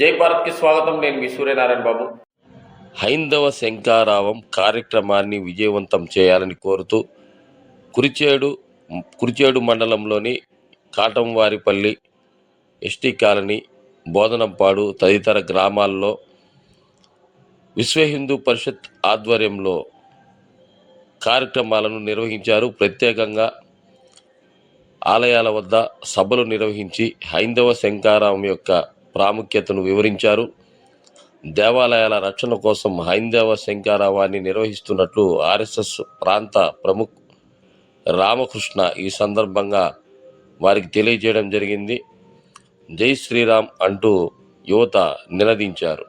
జై భారత్కి స్వాగతం. నేను మీ సూర్యనారాయణ బాబు. హైందవ శంకారావం కార్యక్రమాన్ని విజయవంతం చేయాలని కోరుతూ కురిచేడు కురిచేడు మండలంలోని కాటంవారిపల్లి ఎస్టీ కాలనీ బోధనంపాడు తదితర గ్రామాల్లో విశ్వ హిందూ పరిషత్ ఆధ్వర్యంలో కార్యక్రమాలను నిర్వహించారు. ప్రత్యేకంగా ఆలయాల వద్ద సభలు నిర్వహించి హైందవ శంకారావం యొక్క ప్రాముఖ్యతను వివరించారు. దేవాలయాల రక్షణ కోసం హైందవ శంకారావాన్ని నిర్వహిస్తున్నట్లు ఆర్ఎస్ఎస్ ప్రాంత ప్రముఖ్ రామకృష్ణ ఈ సందర్భంగా వారికి తెలియజేయడం జరిగింది. జై శ్రీరామ్ అంటూ యువత నినదించారు.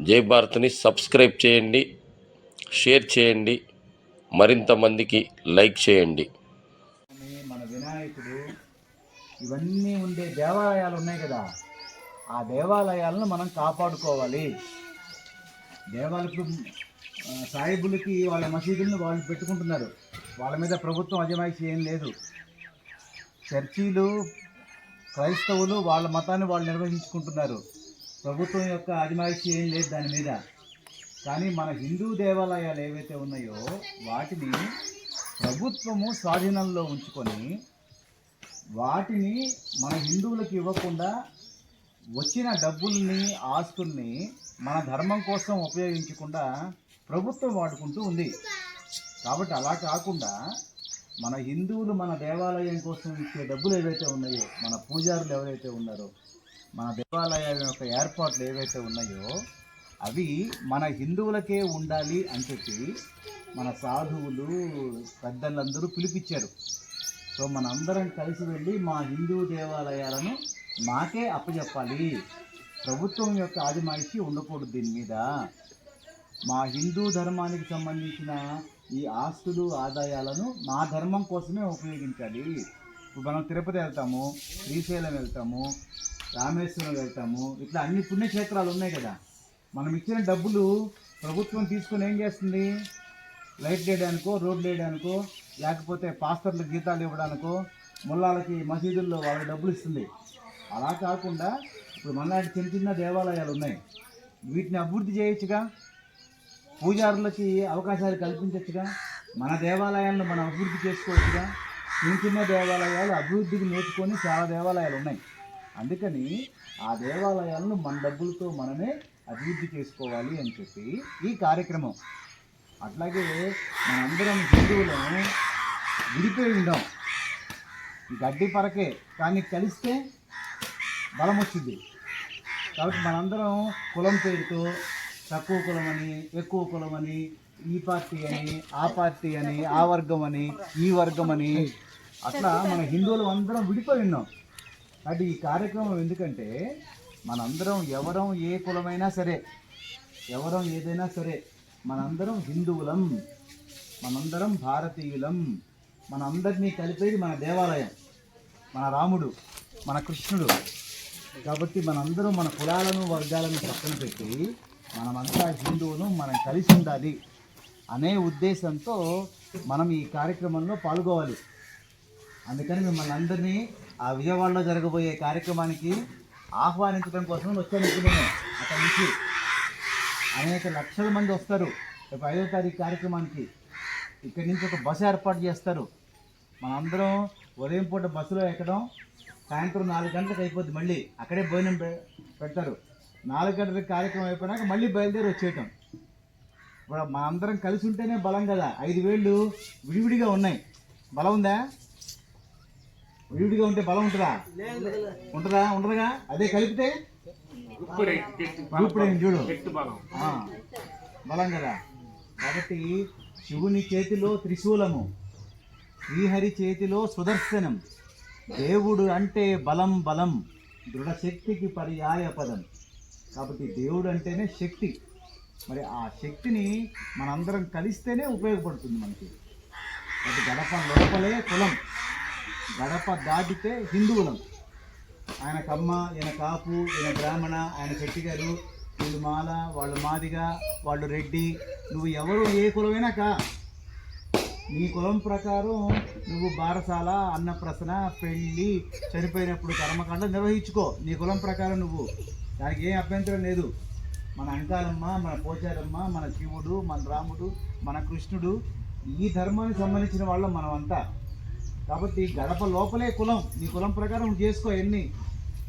జై భారత్ని సబ్స్క్రైబ్ చేయండి షేర్ చేయండి మరింత మందికి లైక్ చేయండి. మన వినాయకుడు ఇవన్నీ ఉండే దేవాలయాలు ఉన్నాయి కదా. ఆ దేవాలయాలను మనం కాపాడుకోవాలి. దేవాలకు సాయిబులకి వాళ్ళ మసీదులను వాళ్ళు పెట్టుకుంటున్నారు. వాళ్ళ మీద ప్రభుత్వం అజమాయిషి ఏం లేదు. చర్చీలు క్రైస్తవులు వాళ్ళ మతాన్ని వాళ్ళు నిర్వహించుకుంటున్నారు. ప్రభుత్వం యొక్క అజమాయిషి ఏం లేదు దాని మీద. కానీ మన హిందూ దేవాలయాలు ఏవైతే ఉన్నాయో వాటిని ప్రభుత్వము స్వాధీనంలో ఉంచుకొని వాటిని మన హిందువులకు ఇవ్వకుండా వచ్చిన డబ్బుల్ని ఆస్తుల్ని మన ధర్మం కోసం ఉపయోగించకుండా ప్రభుత్వం వాడుకుంటూ ఉంది. కాబట్టి అలా కాకుండా మన హిందువులు మన దేవాలయం కోసం ఇచ్చే డబ్బులు ఏవైతే ఉన్నాయో మన పూజారులు ఎవరైతే ఉన్నారో మన దేవాలయాల యొక్క ఏర్పాట్లు ఏవైతే ఉన్నాయో అవి మన హిందువులకే ఉండాలి అని చెప్పి మన సాధువులు పెద్దలందరూ పిలిపించారు. సో మనందరం కలిసి వెళ్ళి మా హిందూ దేవాలయాలను మాకే అప్పచెప్పాలి ప్రభుత్వం యొక్క ఆదిమాయిషి ఉండకూడదు దీని మీద. మా హిందూ ధర్మానికి సంబంధించిన ఈ ఆస్తులు ఆదాయాలను మా ధర్మం కోసమే ఉపయోగించాలి. ఇప్పుడు మనం తిరుపతి వెళ్తాము శ్రీశైలం వెళ్తాము రామేశ్వరం వెళ్తాము ఇట్లా అన్ని పుణ్యక్షేత్రాలు ఉన్నాయి కదా. మనం ఇచ్చిన డబ్బులు ప్రభుత్వం తీసుకొని ఏం చేస్తుంది? లైట్ వేయడానికో రోడ్లు వేయడానికో లేకపోతే పాస్తర్లకు జీతాలు ఇవ్వడానికో ముల్లాలకి మసీదుల్లో వాళ్ళ డబ్బులు ఇస్తుంది. అలా కాకుండా ఇప్పుడు మనలాంటి చిన్న చిన్న దేవాలయాలు ఉన్నాయి. వీటిని అభివృద్ధి చేయొచ్చుగా? పూజారులకి అవకాశాలు కల్పించవచ్చుగా మన దేవాలయాలను మనం అభివృద్ధి చేసుకోవచ్చుగా? చిన్న చిన్న దేవాలయాలు అభివృద్ధికి నేర్చుకొని చాలా దేవాలయాలు ఉన్నాయి. అందుకని ఆ దేవాలయాలను మన డబ్బులతో మనమే అభివృద్ధి చేసుకోవాలి అని చెప్పి ఈ కార్యక్రమం. అట్లాగే మనందరం హిందువులను విడిపోయి ఉండాం. గడ్డి పరకే కానీ కలిస్తే బలం వచ్చింది కాబట్టి మనందరం కులం పేరుతో తక్కువ కులం అని ఎక్కువ కులం అని ఈ పార్టీ అని ఆ పార్టీ అని ఆ వర్గం అని ఈ వర్గం అని అట్లా మన హిందువులు అందరం విడిపోయి ఉన్నాం. కాబట్టి ఈ కార్యక్రమం ఎందుకంటే మనందరం ఎవరం ఏ కులమైనా సరే ఎవరం ఏదైనా సరే మనందరం హిందువులం మనందరం భారతీయులం మనందరినీ కలిపేది మన దేవాలయం మన రాముడు మన కృష్ణుడు. కాబట్టి మనందరూ మన కులాలను వర్గాలను పక్కన పెట్టి మనమంతా హిందువులు మనం కలిసి ఉండాలి అనే ఉద్దేశంతో మనం ఈ కార్యక్రమంలో పాల్గొవాలి. అందుకని మిమ్మల్ని అందరినీ ఆ విజయవాడలో జరగబోయే కార్యక్రమానికి ఆహ్వానించడం కోసం వచ్చాను ఇప్పుడు నేను అక్కడి నుంచి. అనేక లక్షల మంది వస్తారు. రేపు ఐదో తారీఖు కార్యక్రమానికి ఇక్కడి నుంచి ఒక బస్సు ఏర్పాటు చేస్తారు. మనందరం ఉదయం పూట బస్సులో ఎక్కడం సాయంత్రం నాలుగు గంటలకు అయిపోద్ది మళ్ళీ. అక్కడే భోజనం పెడతారు. నాలుగు గంటలకు కార్యక్రమం అయిపోయినాక మళ్ళీ బయలుదేరి వచ్చేయటం. ఇప్పుడు మనందరం కలిసి ఉంటేనే బలం కదా. ఐదు వేళ్ళు విడివిడిగా ఉన్నాయి. బలం ఉందా? విడివిడిగా ఉంటే బలం ఉంటుందా? ఉంటుందా? ఉండదుగా? అదే కలిపితే? ఇప్పుడు చూడు. బలం కదా. కాబట్టి శివుని చేతిలో త్రిశూలము. శ్రీహరి చేతిలో సుదర్శనం. దేవుడు అంటే బలం బలం దృఢశక్తికి పర్యాయ పదం. కాబట్టి దేవుడు అంటేనే శక్తి. మరి ఆ శక్తిని మనందరం కలిస్తేనే ఉపయోగపడుతుంది మనకి. అది గడప లోపలే కులం. గడప దాటితే హిందువులం ఆయన కమ్మ ఈయన కాపు ఈయన బ్రాహ్మణ ఆయన శెట్టిగారు వీళ్ళు మాల వాళ్ళు మాదిగ వాళ్ళు రెడ్డి నువ్వు ఎవరు ఏ కులమైనా కా. నీ కులం ప్రకారం నువ్వు బారసాల అన్నప్రసన పెళ్ళి చనిపోయినప్పుడు కర్మకాండ నిర్వహించుకో. నీ కులం ప్రకారం నువ్వు. దానికి ఏం అభ్యంతరం లేదు. మన అంకాలమ్మ మన పోచారమ్మ మన శివుడు మన రాముడు మన కృష్ణుడు ఈ ధర్మానికి సంబంధించిన వాళ్ళం మనమంతా. కాబట్టి గడప లోపలే కులం. నీ కులం ప్రకారం నువ్వు చేసుకో ఎన్ని.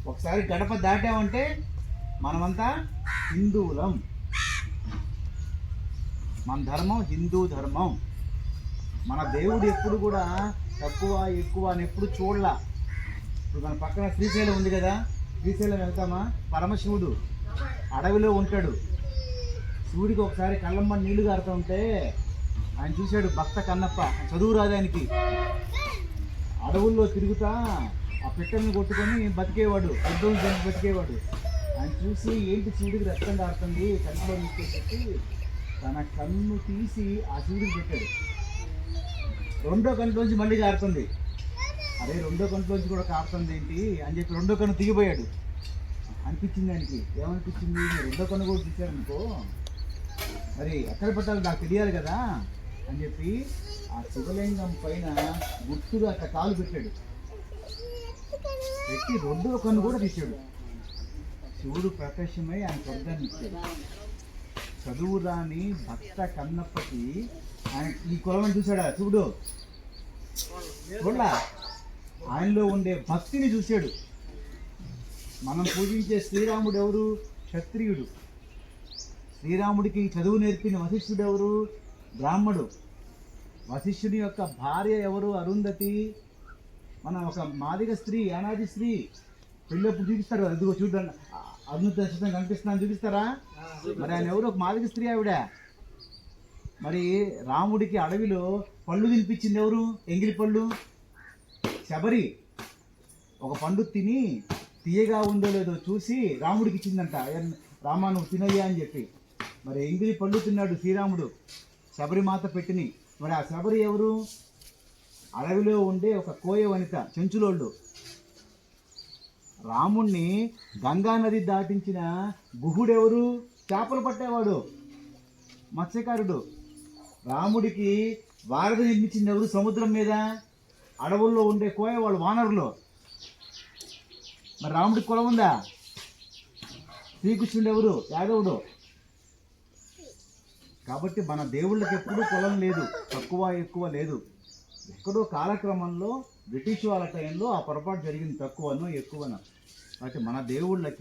ఒకసారి గడప దాటామంటే మనమంతా హిందువులం. మన ధర్మం హిందూ ధర్మం. మన దేవుడు ఎప్పుడు కూడా తక్కువ ఎక్కువ అని ఎప్పుడు చూడలా. ఇప్పుడు మన పక్కన శ్రీశైలం ఉంది కదా శ్రీశైలం వెళ్తామా? పరమశివుడు అడవిలో ఉంటాడు. శివుడికి ఒకసారి కళ్ళమ్మ నీళ్ళు కారుతూ ఉంటే ఆయన చూశాడు భక్త కన్నప్ప చదువు రాదానికి అడవుల్లో తిరుగుతా ఆ పెట్టెలను కొట్టుకొని బతికేవాడు అర్థం చంపి బతికేవాడు. ఆయన చూసి ఏంటి శివుడికి రక్తం కారుతుంది కంటిలో తీసుకొచ్చి తన కన్ను తీసి ఆ శివుడికి పెట్టాడు. రెండో కంట్లోంచి మళ్ళీ కారుతుంది. అరే రెండో కంట్లోంచి కూడా కారుతుంది ఏంటి? అని చెప్పి రెండో కన్ను దిగిపోయాడు. అనిపించింది ఆయనకి. ఏమనిపించింది? రెండో కన్ను కూడా అనుకో. మరి ఎక్కడ పెట్టాలో నాకు తెలియాలి కదా అని చెప్పి ఆ శివలింగం పైన గుర్తుగా అట్లా కాలు పెట్టాడు. పెట్టి రెండో కన్ను కూడా తీశాడు. శివుడు ప్రకాశమై ఆయన స్వర్గాన్ని ఇచ్చాడు. చదువు రాని భక్త కన్నప్పకి ఈ కులమని చూశాడా? శివుడు చూడలా ఆయనలో ఉండే భక్తిని చూశాడు. మనం పూజించే శ్రీరాముడు ఎవరు క్షత్రియుడు. శ్రీరాముడికి చదువు నేర్పిన వశిష్ఠుడు ఎవరు బ్రాహ్మడు. వశిష్ఠుని యొక్క భార్య ఎవరు? అరుంధతి. మన ఒక మాదిగ స్త్రీ అనాది స్త్రీ. పెళ్ళప్పుడు చూపిస్తారు ఇదిగో చూడండి. నక్షత్రం కనిపిస్తున్నాను చూపిస్తారా? మరి ఆయన ఎవరు? ఒక మాదిగ స్త్రీ ఆవిడ. మరి రాముడికి అడవిలో పళ్ళు తినిపించింది ఎవరు? ఎంగిలి పళ్ళు? శబరి. ఒక పండు తిని తీయగా ఉందో లేదో చూసి రాముడికి ఇచ్చిందంట. "ఏం, రామా నువ్వు తినయ్యా అని చెప్పి. మరి ఎంగిలి పళ్ళు తిన్నాడు శ్రీరాముడు. శబరి మాత పెట్టిని. మరి ఆ శబరి ఎవరు? అడవిలో ఉండే ఒక కోయ వనిత చెంచులోళ్ళు. రాముణ్ణి గంగా నది దాటించిన గుహుడెవరు? చేపలు పట్టేవాడు. మత్స్యకారుడు. రాముడికి వారధి నిర్మించింది ఎవరు? సముద్రం మీద అడవుల్లో ఉండే కోయ వాళ్ళు వానరులు. మరి రాముడికి కులం ఉందా? శ్రీకృష్ణుడు ఎవరు? యాదవుడు. కాబట్టి మన దేవుళ్ళకి ఎప్పుడూ కులం లేదు తక్కువ ఎక్కువ లేదు. ఎక్కడో కాలక్రమంలో బ్రిటిష్ వాళ్ళ టైంలో ఆ పొరపాటు జరిగింది తక్కువనో ఎక్కువనో. కాబట్టి మన దేవుళ్ళకి